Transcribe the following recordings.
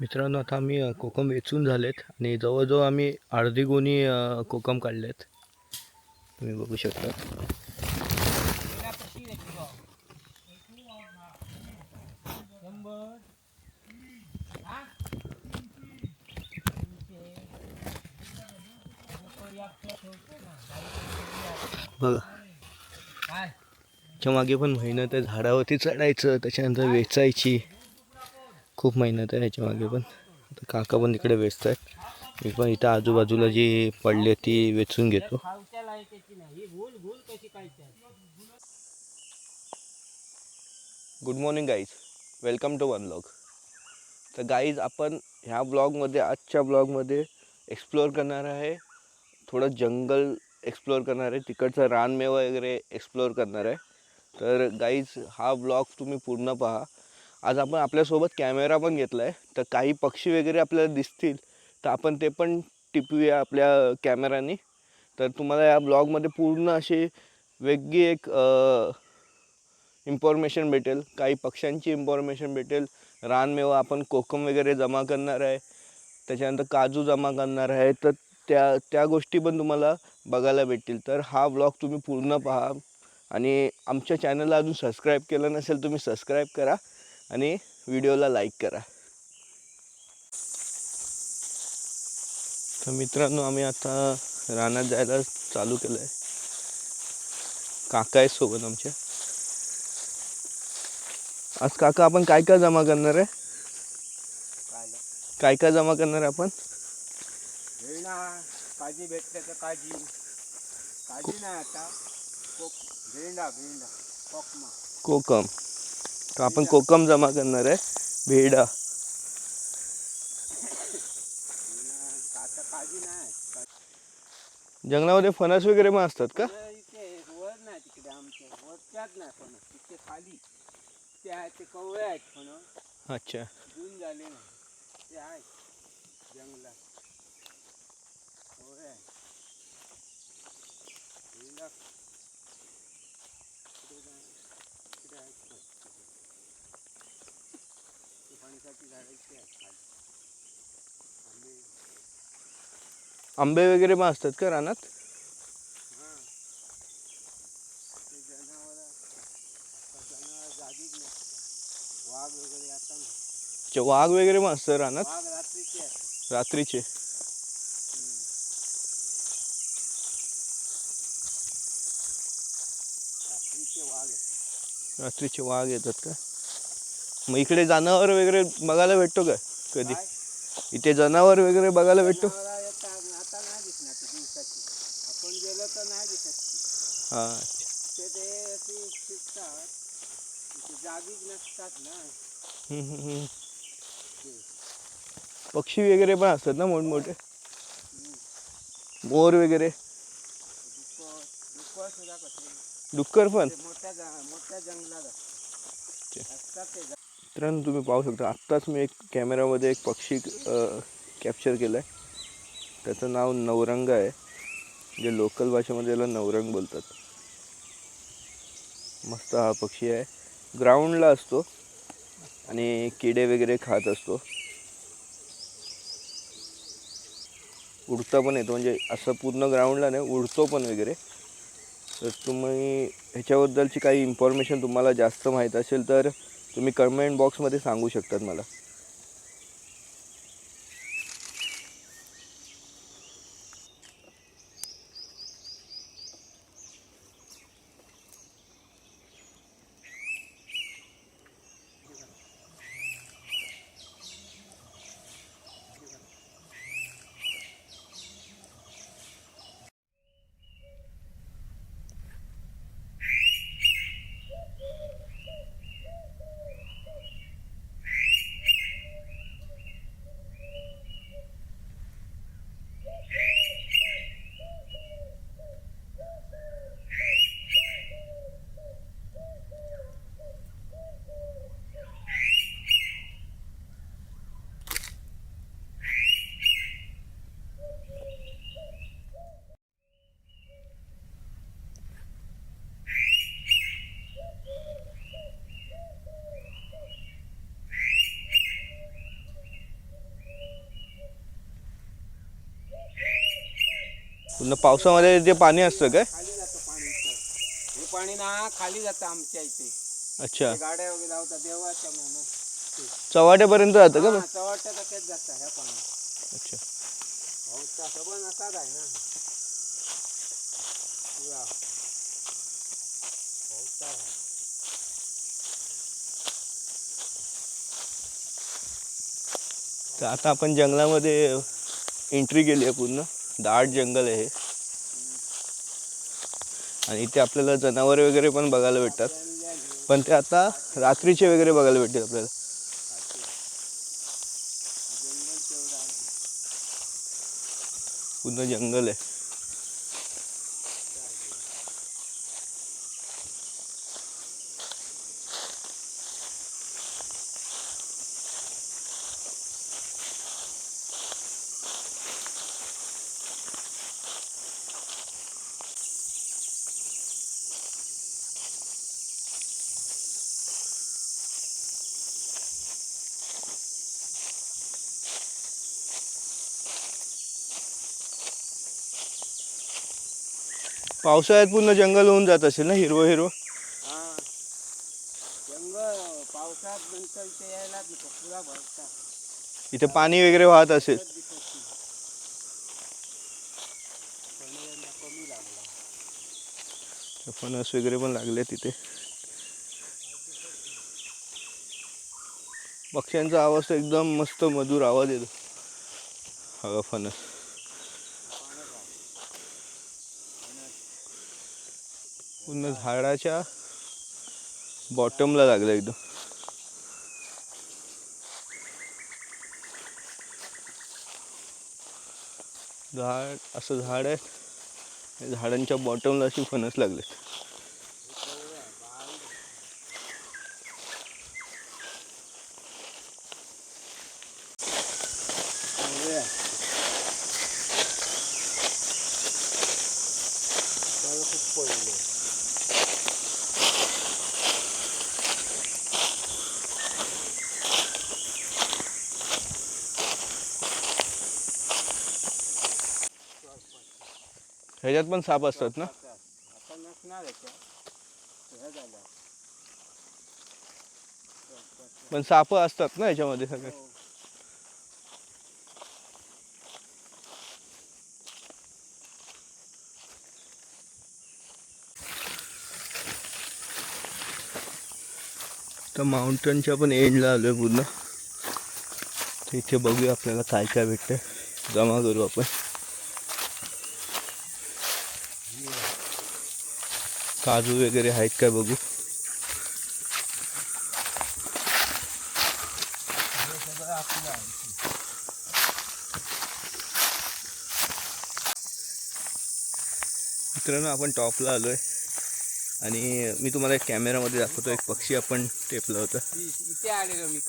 मित्रांनो आता आम्ही कोकम वेचून झालेत आणि जवळजवळ आम्ही अर्धी गोणी कोकम काढलेत. तुम्ही बघू शकता. बघा. त्याच्यामागे पण मेहनत आहे झाडावरती चढायचं त्याच्यानंतर वेचायची. खूप मेहनत आहे याच्यामागे पण. आता काका पण तिकडे वेचत आहेत. मी पण इथं आजूबाजूला जी पडली आहे ती वेचून घेतो. Good morning guys welcome to one blog तर गाईज आपण ह्या ब्लॉगमध्ये आजच्या ब्लॉगमध्ये एक्सप्लोअर करणार आहे. थोडं जंगल एक्सप्लोअर करणार आहे. तिकडचं रानमेवा वगैरे एक्सप्लोअर करणार आहे. तर गाईज हा ब्लॉग तुम्ही पूर्ण पहा. आज आपण आपल्यासोबत कॅमेरा पण घेतला आहे तर काही पक्षी वगैरे आपल्याला दिसतील तर आपण ते पण टिपूया आपल्या कॅमेराने. तर तुम्हाला या ब्लॉगमध्ये पूर्ण अशी वेगळी एक इन्फॉर्मेशन भेटेल. काही पक्ष्यांची इन्फॉर्मेशन भेटेल. रानमेवा आपण कोकम वगैरे जमा करणार आहे. त्याच्यानंतर काजू जमा करणार आहे. तर त्या त्या गोष्टी पण तुम्हाला बघायला भेटतील. तर हा ब्लॉग तुम्ही पूर्ण पहा. आणि आमच्या चॅनलला अजून सबस्क्राईब केलं नसेल तुम्ही सबस्क्राईब करा. आणि व्हिडिओला लाईक करा. तर मित्रांनो आम्ही आता रानात जायला चालू केलं आहे काका आहे सोबत आमच्या आज काका आपण काय काय जमा करणार आहे? काय काय जमा करणार आहे आपण? भेंडा काजी भेटते तर काजी काजी नाही आता. कोक भेंडा भेंडा कोकमा. कोकम. तर आपण कोकम जमा करणार आहे. भेडा. जंगलामध्ये फणस वगैरे पण असतात का? तर इथे वर नाही तिकडे आमच्या वरच्यात नाही पण तिथे खाली ते आहे ते कवळे आहेत पण अच्छा जून झाले ना ते आहेत जंगलात कवळे आहेत भेंडा तिकडे नाही, तिकडे आहेत पण. ते फणसाची झाडं इथे आहेत खाली आंबे वगैरे पण असतात का रानात? अच्छा वाघ वगैरे पण असतं रानात? रात्रीचे. रात्रीचे वाघ येतात का? मग इकडे जनावर वगैरे बघायला भेटतो का कधी? इथे जनावर वगैरे बघायला भेटतो. हा. पक्षी वगैरे पण असतात ना मोठमोठे. मोर वगैरे? डुक्कर पण? मोठ्या मोठ्या जंगलात मित्रांनो तुम्ही पाहू शकता. आत्ताच मी एक कॅमेरामध्ये एक पक्षी कॅप्चर केलं आहे त्याचं नाव नवरंग आहे. जे लोकल भाषेमध्ये याला नवरंग बोलतात. मस्त हा पक्षी आहे. ग्राउंडला असतो. आणि किडे वगैरे खात असतो. उडता पण येतो. म्हणजे असं पूर्ण ग्राउंडला नाही उडतो पण वगैरे. तर तुम्ही ह्याच्याबद्दलची काही इन्फॉर्मेशन तुम्हाला जास्त माहीत असेल तर तुम्ही कमेंट बॉक्समध्ये सांगू शकतात मला. पुन्हा पावसामध्ये ते पाणी असतं काय? खाली जातं पाणी इथं. हे पाणी ना खाली जातं आमच्या इथे. अच्छा. ते गाड्या वगैरे लावतात देवाच्या म्हणून. चव्हाट्यापर्यंत जातं का? चवटच्या टक्क्यात जातं ह्या पाणी. अच्छा. भाऊचा सबन असाच आहे ना. पुरा. भाऊचा आहे. तर आता आपण जंगलामध्ये एंट्री केली आहे पूर्ण. दाट जंगल आहे आणि इथे आपल्याला जनावरे वगैरे पण बघायला भेटतात. पण ते आता रात्रीचे वगैरे बघायला भेटतील आपल्याला. पूर्ण जंगल आहे. पावसाळ्यात पूर्ण जंगल होऊन जात असेल ना हिरवं हिरवं? हा. जंगल पावसात नंतर इथे यायला नको पुरा भरता. इथे पाणी वगैरे वाहत असेल. फणस वगैरे पण लागले तिथे पक्ष्यांचा आवाज तर एकदम मस्त मधुर आवाज येतो. हा फणस. पूर्ण झाडाच्या बॉटमला लागलं एकदम. झाड असं झाड आहे. झाडांच्या बॉटमला अशी फणस लागलेत. ह्याच्यात पण साप असतात ना? पण साप असतात ना ह्याच्यामध्ये सगळे? तर माउंटनच्या पण एंडला आलोय पूर्ण. तर इथे बघूया आपल्याला काय काय भेटतं जमा करू आपण. काजू वगैरे आहेत काय बघू? मित्रांनो आपण टॉपला आलोय. आणि मी तुम्हाला एक कॅमेरामध्ये दाखवतो. एक पक्षी आपण टेपला होता. इथे आलेलो मी.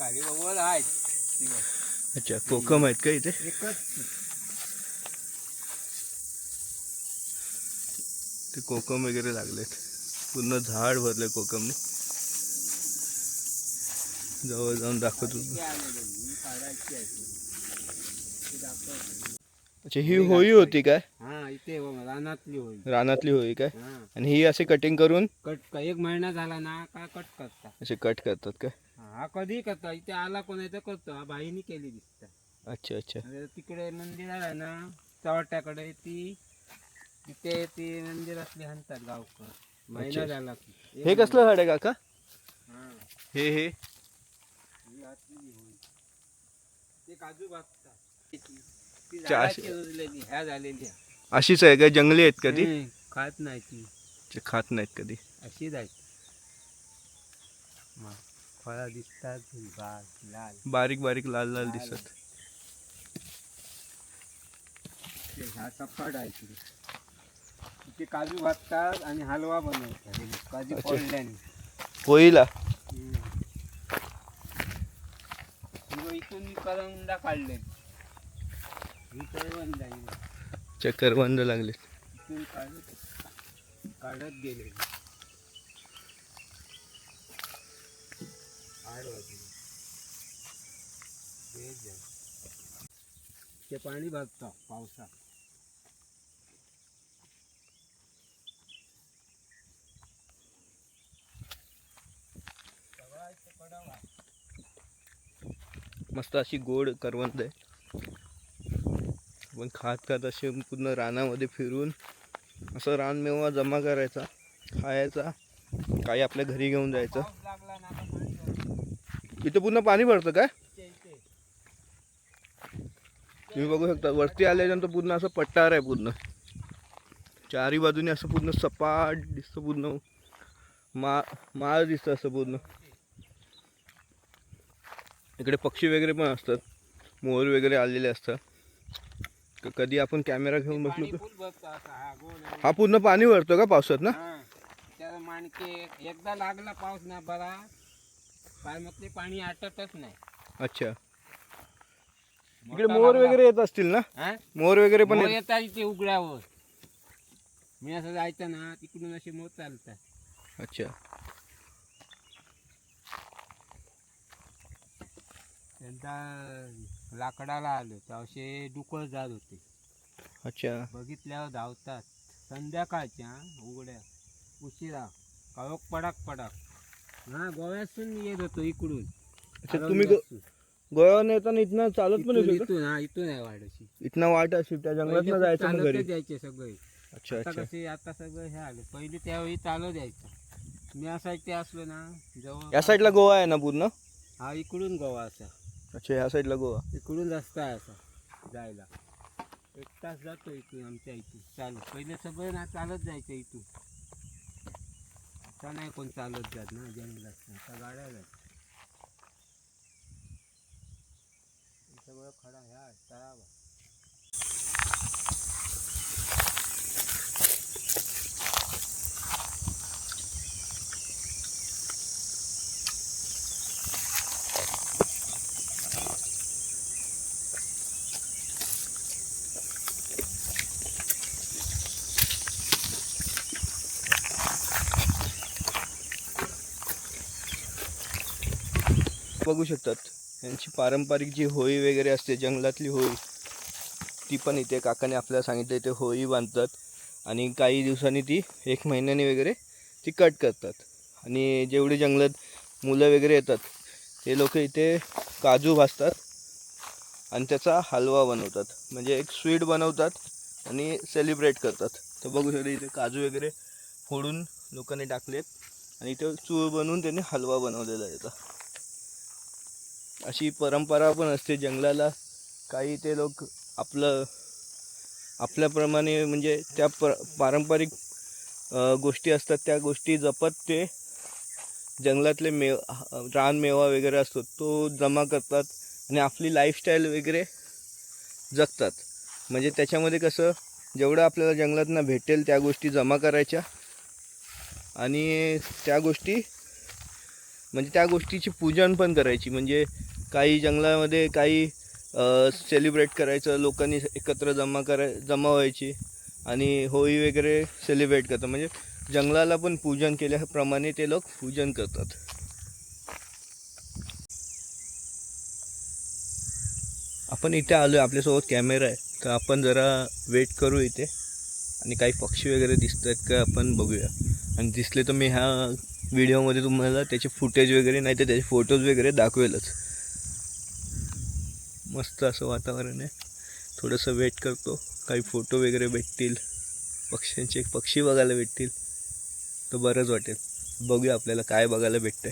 अच्छा कोकम आहेत का इथे? ते कोकम वगैरे लागलेत. पूर्ण झाड भरले कोकमने. जवळ जाऊन दाखवतो. अच्छा ही होळी होती काय? हा इथे बघ, रानातली होईल रानातली होळी काय? हा. आणि ही असे कटिंग करून? कट का एक महिना झाला ना का कट करता? असे कट करतात काय? हा कधी करता. इथे आला कोणाचा करतो. हा बाईनी केली दिसत. अच्छा अच्छा. तिकडे मंदिर आहे ना चवट्याकडे ती तिथे ती मंदिर असली हाणतात गावकर महिना अच्छा. झाला की. हे कसलं झाड आहे काका? हा, हे. हे ही आतली होळी. ते काजू भाजतात ती ती चा- झाडाची रुजलेली ह्या झालेली अशीच आहे काय जंगली आहेत कधी? हम्म, खात नाही ती. जे खात नाहीत कधी? अशीच आहे मग फळं दिसतात हिरवा, लाल. बारीक बारीक लाल लाल दिसत ते ह्या सपाट आहे इथे काजू भाजतात आणि हलवा बनवतात काजू अच्छा. फोडल्याने. इथून करवंदा काढले. ही करवंदा. चक्करबंद लागले. इथून काढत काढत गेले. आठ वाजले. बेस झालं. ते पाणी भागतं पावसात. मस्त अशी गोड करवंद आहे. पण खात खात असे पूर्ण रानामध्ये फिरून असं रानमेवा जमा करायचा खायचा काही आपल्या घरी घेऊन जायचं. इथं पूर्ण पाणी भरतं काय? तुम्ही बघू शकता वरती आल्यानंतर पूर्ण असं पट्टार आहे पूर्ण. चारी बाजूने असं पूर्ण सपाट दिसतं पूर्ण. मा माळ दिसतं असं पूर्ण. इकडे पक्षी वगैरे पण असतात. मोर वगैरे आलेले असतात. कधी आपण कॅमेरा घेऊन बसलो हा पूर्ण पाणी भरतो का पावसात ना? माणके एकदा लागला पाऊस ना बरा मग ते पाणी आटतच नाही. अच्छा. इकडे मोर वगैरे येत असतील ना? मोर वगैरे पण येतात इथे उघड्यावर. मी असं जायचं ना तिकडून असे मोर चालतात. अच्छा. त्यांचा लाकडाला आलो तर असे डुकर जात होते. अच्छा. बघितल्यावर धावतात. संध्याकाळच्या उघड्या उशिरा काळोख पडाक पडाक. हा गोव्यातून येत होतो इकडून. अच्छा तुम्ही. गोव्यावर येताना इथनं चालत पण इथून येऊ शकता इथून हा इथून आहे वाढशी इथनं वाट अशी त्या जंगलात जायचं मग घरी? चालतच यायचे सगळे. अच्छा आता अच्छा. कसे आता सगळं हे आले. पहिले त्यावेळी चालत यायचं मी असा इथे असलो ना जवळ या साईडला गोवा आहे ना पूर्ण? हा इकडून गोवा असा. अच्छा ह्या साईडला गोवा. इकडून रस्ता आहे असा जायला. एक तास जातो इथून आमच्या इथून. चालत पहिले सगळे ना चालत जायचं इथून. आता नाही कोण चालत जात ना जंगलात आता गाड्या जात सगळं खडा ह्या तळावा बघू शकतात. यांची पारंपरिक जी होळी वगैरे असते जंगलातली होळी ती पण इथे काकाने आपल्याला सांगितलं इथे होळी बांधतात. आणि काही दिवसांनी ती एक महिन्याने वगैरे ती कट करतात. आणि जेवढे जंगलात मुलं वगैरे येतात ते लोक इथे काजू भाजतात आणि त्याचा हलवा बनवतात. म्हणजे एक स्वीट बनवतात आणि सेलिब्रेट करतात. तर बघू शकता इथे काजू वगैरे फोडून लोकांनी टाकलेत. आणि इथे चूळ बनवून त्यांनी हलवा बनवलेला आहे अशी परंपरा पण असते जंगलाला. काही ते लोक आपलं आपल्याप्रमाणे म्हणजे त्या पर पारंपरिक गोष्टी असतात त्या गोष्टी जपत ते जंगलातले मेव रानमेवा वगैरे असतो तो जमा करतात आणि आपली लाईफस्टाईल वगैरे जगतात. म्हणजे त्याच्यामध्ये कसं जेवढं आपल्याला जंगलातनं भेटेल त्या गोष्टी जमा करायच्या आणि त्या गोष्टी म्हणजे त्या गोष्टीची पूजन पण करायची. म्हणजे काही जंगलामध्ये काही सेलिब्रेट करायचं लोकांनी एकत्र जमा कराय जमा व्हायची आणि होळी वगैरे सेलिब्रेट करतात. म्हणजे जंगलाला पण पूजन केल्याप्रमाणे ते लोक पूजन करतात. आपण इथे आलो आहे आपल्यासोबत कॅमेरा आहे. तर आपण जरा वेट करू इथे. आणि काही पक्षी वगैरे दिसत आहेत का आपण बघूया. आणि दिसले तर मी ह्या व्हिडिओमध्ये तुम्हाला त्याचे फुटेज वगैरे नाही तर त्याचे फोटोज वगैरे दाखवेलच. मस्त असं वातावरण आहे. थोडंसं वेट करतो. काही फोटो वगैरे भेटतील. पक्ष्यांचे पक्षी बघायला भेटतील. तर बरंच वाटेल. बघूया आपल्याला काय बघायला भेटतंय.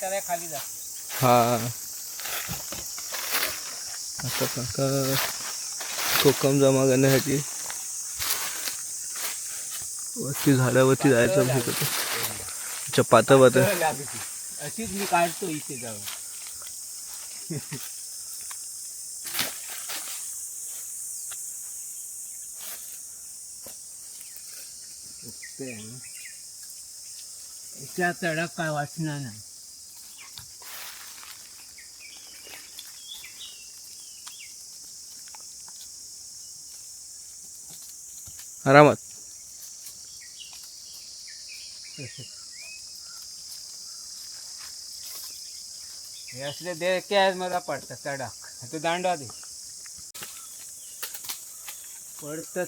त्याला खाली जा. हा. आता काका कोकम जमा करण्यासाठी वरती झाडावरती जायचं भेट होतं अच्छा पाता पाता अशीच मी काढतो इथे जाऊन. ओके. तडक काय वाचणार नाही. आरामात. हे असले देखे आहेत मला पडतात तडाक तो दांडा दे. पडतात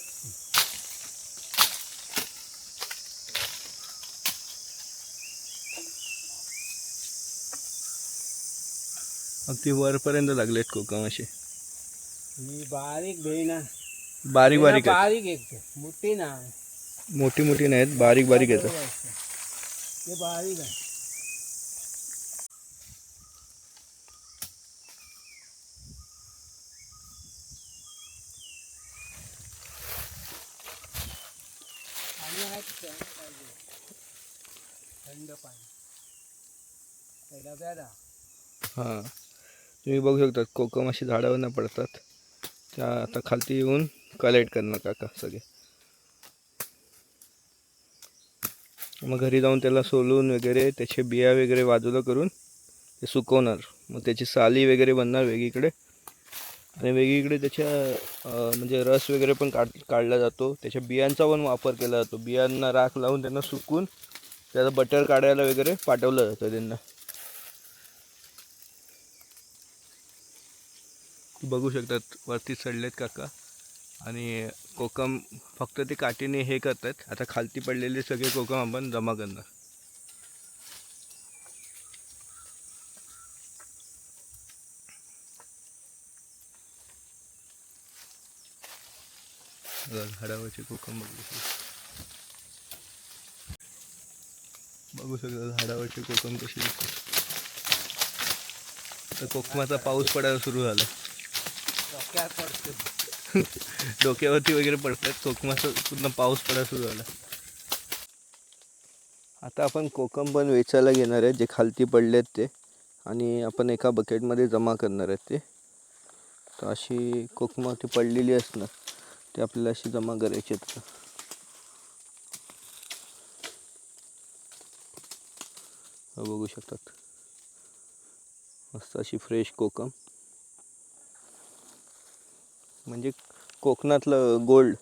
अगदी वरपर्यंत लागलेत कोकम असे. ही बारीक भेना बारीक बारीक आहेत बारीक एक मोठी ना. मोठी मोठी नाहीत बारीक बारीक येतात ते बारीक आहे. थंड पाणी. हां. तुम्ही बघू शकता कोकम अशी झाडावरनं पडतात. त्या आता खालती येऊन कलेक्ट करणार काका सगळे. मग घरी जाऊन त्याला सोलून वगैरे त्याचे बिया वगैरे बाजूला करून ते सुकवणार. मग त्याची साली वगैरे बनणार वेगळीकडे. आणि वेगळीकडे त्याच्या म्हणजे रस वगैरे पण काढ काढला जातो. त्याच्या बियांचा पण वापर केला जातो. बियांना राख लावून त्यांना सुकून त्याचा बटर काढायला वगैरे पाठवलं जातं त्यांना. बघू शकतात वरती चढलेत काका. आणि कोकम फक्त ते काठीने हे करतात. आता खालती पडलेले सगळे कोकम आपण जमा करणार. झाडावरचे कोकम बघू शकतो बघू शकता झाडावरचे कोकम कशी दिसतात. कोकमाचा पाऊस पडायला सुरू झाला. डोक्यावरती वगैरे पडतात. कोकमाचा पूर्ण पाऊस पडा सुरू झाला. आता आपण कोकम पण वेचायला घेणार आहे. जे खालती पडले आहेत ते. आणि आपण एका बकेटमध्ये जमा करणार आहेत ते. तर अशी कोकमा ती पडलेली असणार ते आपल्याला अशी जमा करायची आहेत हो, बघू शकतात. मस्त अशी फ्रेश कोकम. म्हणजे कोकणातलं गोल्ड.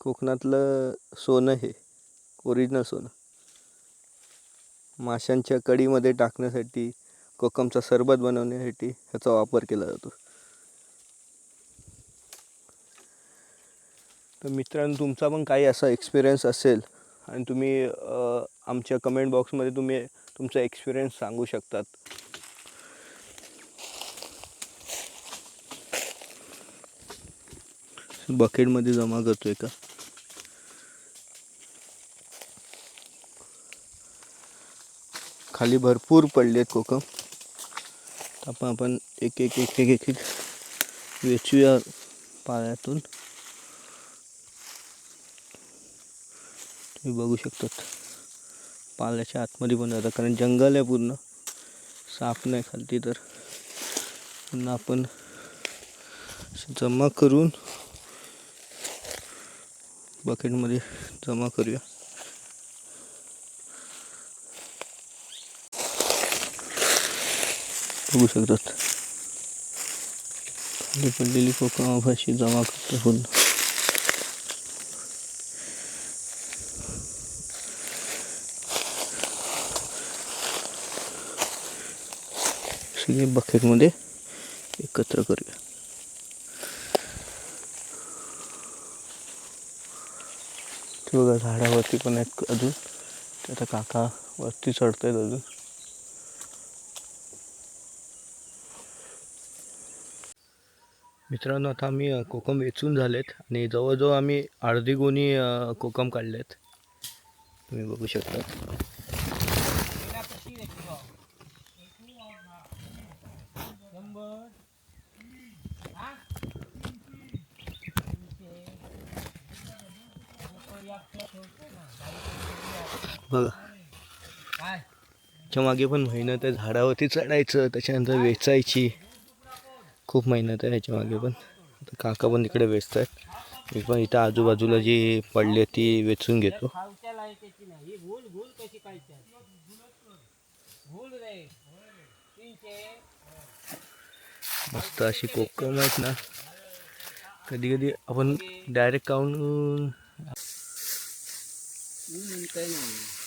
कोकणातलं सोनं हे ओरिजिनल सोनं. माशांच्या कढीमध्ये टाकण्यासाठी कोकमचा सरबत बनवण्यासाठी ह्याचा वापर केला जातो. तर मित्रांनो तुमचा पण काही असा एक्सपिरियन्स असेल आणि तुम्ही आमच्या कमेंट बॉक्समध्ये तुम्ही तुमचा एक्सपिरियन्स सांगू शकतात. बकेटमध्ये जमा करतोय का? खाली भरपूर पडले आहेत कोकम आपण आपण एक एक एक एक एक एक वेचूया पाण्यातून. तुम्ही बघू शकतात. पाल्याच्या आतमध्ये पण जातात. कारण जंगल आहे पूर्ण. साप नाही खालती तर. पुन्हा आपण जमा करून बकेटमध्ये जमा करूया. बघू शकतात. खाली पडलेली कोकम जमा करतो पूर्ण. सगळे बकेटमध्ये एकत्र करूया. बघा झाडावरती पण आहेत अजून. ते आता काका वरती चढत आहेत अजून. मित्रांनो आता आम्ही कोकम वेचून झालेत आणि जवळजवळ आम्ही अर्धी गोणी कोकम काढलेत. तुम्ही बघू शकता. बघा. त्याच्यामागे पण मेहनत आहे. झाडावरती चढायचं त्याच्यानंतर वेचायची. खूप मेहनत आहे ह्याच्या मागे पण. काका पण तिकडे वेचत आहेत मी पण इथं आजूबाजूला जी पडली आहे ती वेचून घेतो. मस्त अशी कोकम आहेत ना. कधी कधी आपण डायरेक्ट काढून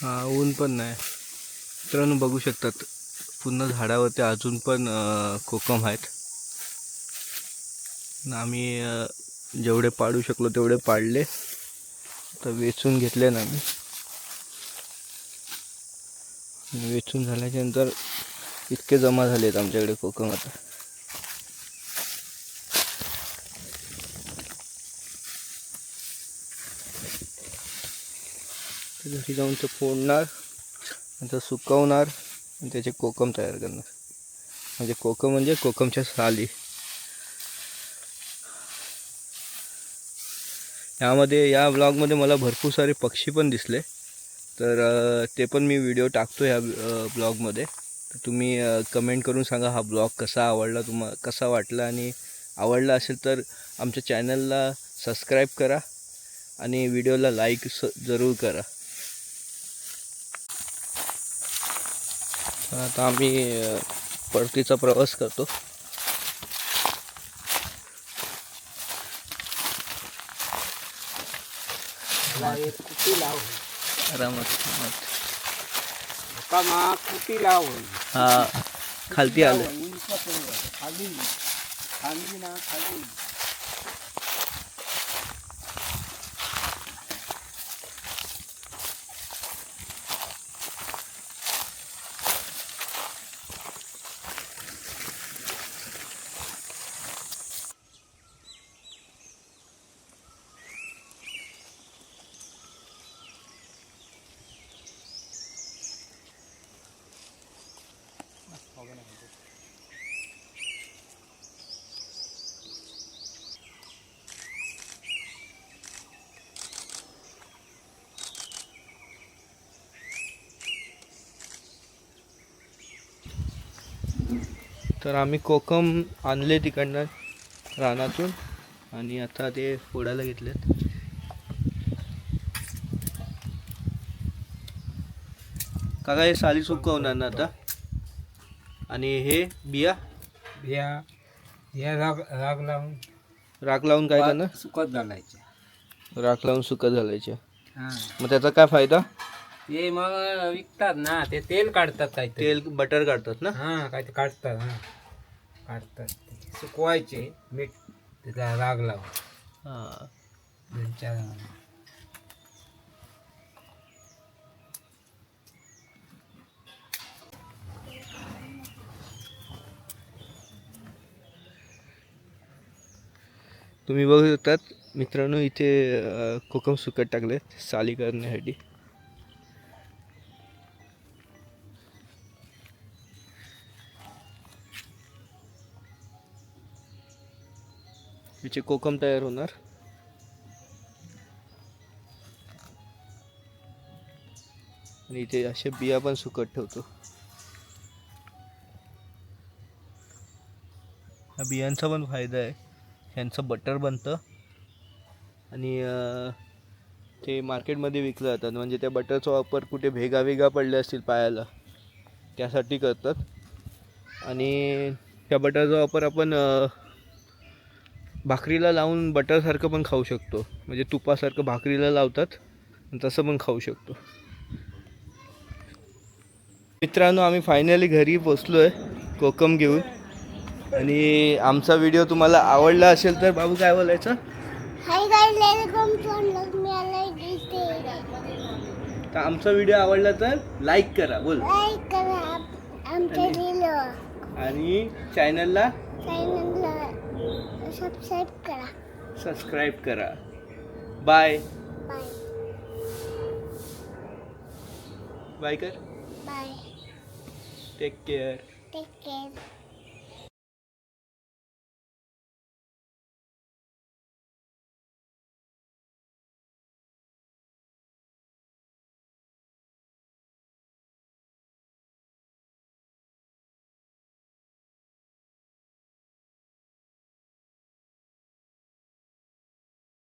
हा ऊन पण नाही. मित्रांनो बघू शकतात पूर्ण झाडावरती अजून पण कोकम आहेत. आम्ही जेवढे पाडू शकलो तेवढे पाडले. तर वेचून घेतले ना आम्ही. वेचून झाल्याच्यानंतर इतके जमा झाले आहेत आमच्याकडे कोकम आता. घरी जाऊन ते फोडणार नंतर सुकवणार आणि त्याचे कोकम तयार करणार. म्हणजे कोकम म्हणजे कोकमच्या साली. यामध्ये या ब्लॉगमध्ये मला भरपूर सारे पक्षी पण दिसले. तर ते पण मी व्हिडिओ टाकतो ह्या ब्लॉगमध्ये तर तुम्ही कमेंट करून सांगा हा ब्लॉग कसा आवडला तुम्हा कसा वाटला आणि आवडला असेल तर आमच्या चॅनलला सबस्क्राईब करा आणि व्हिडिओला लाईक स जरूर करा. तर आता आम्ही परतीचा प्रवास करतो. हा खालती आलं खाली ना खाली. तर आम्ही कोकम आणले तिकडनं रानातून आणि आता ते फोडायला घेतलेत. काका हे साली सुकवणार ना आता. आणि हे बिया? बिया बिया राग राग लावून. राख लावून काय करणार? सुकत घालायच्या राख लावून सुकत घालायच्या हा. मग त्याचा काय फायदा? ते मग विकतात ना ते तेल काढतात काहीतरी. तेल बटर काढतात ना? हा काय ते काढतात हा. काढतात ते. सुकवायचे मीठ त्याचा राग लावून हां. दोन चार. तुम्ही बघू शकतात मित्रांनो इथे कोकम सुकट टाकले साली करण्यासाठी. तिचे कोकम तयार होणार. आणि इथे असे बिया पण सुकत ठेवतो. या बियांचा पण फायदा आहे. ह्यांचं बटर बनतं. आणि ते मार्केटमध्ये विकलं जातात. म्हणजे त्या बटरचा वापर कुठे भेगा वेगा पडले असतील पायाला त्यासाठी करतात. आणि त्या बटरचा वापर आपण भाकरीला लावून बटरसारखं पण खाऊ शकतो. म्हणजे तुपासारखं भाकरीला लावतात तसं पण खाऊ शकतो. मित्रांनो आम्ही फायनली घरी पोचलो आहे कोकम घेऊन. आणि आमचा व्हिडिओ तुम्हाला आवडला असेल तर बाबू काय बोलायचं? तर आमचा व्हिडिओ आवडला तर लाईक करा बोल. आणि चॅनलला सबस्क्राईब करा. सबस्क्राईब करा. बाय बाय बाय कर. Bye take care take care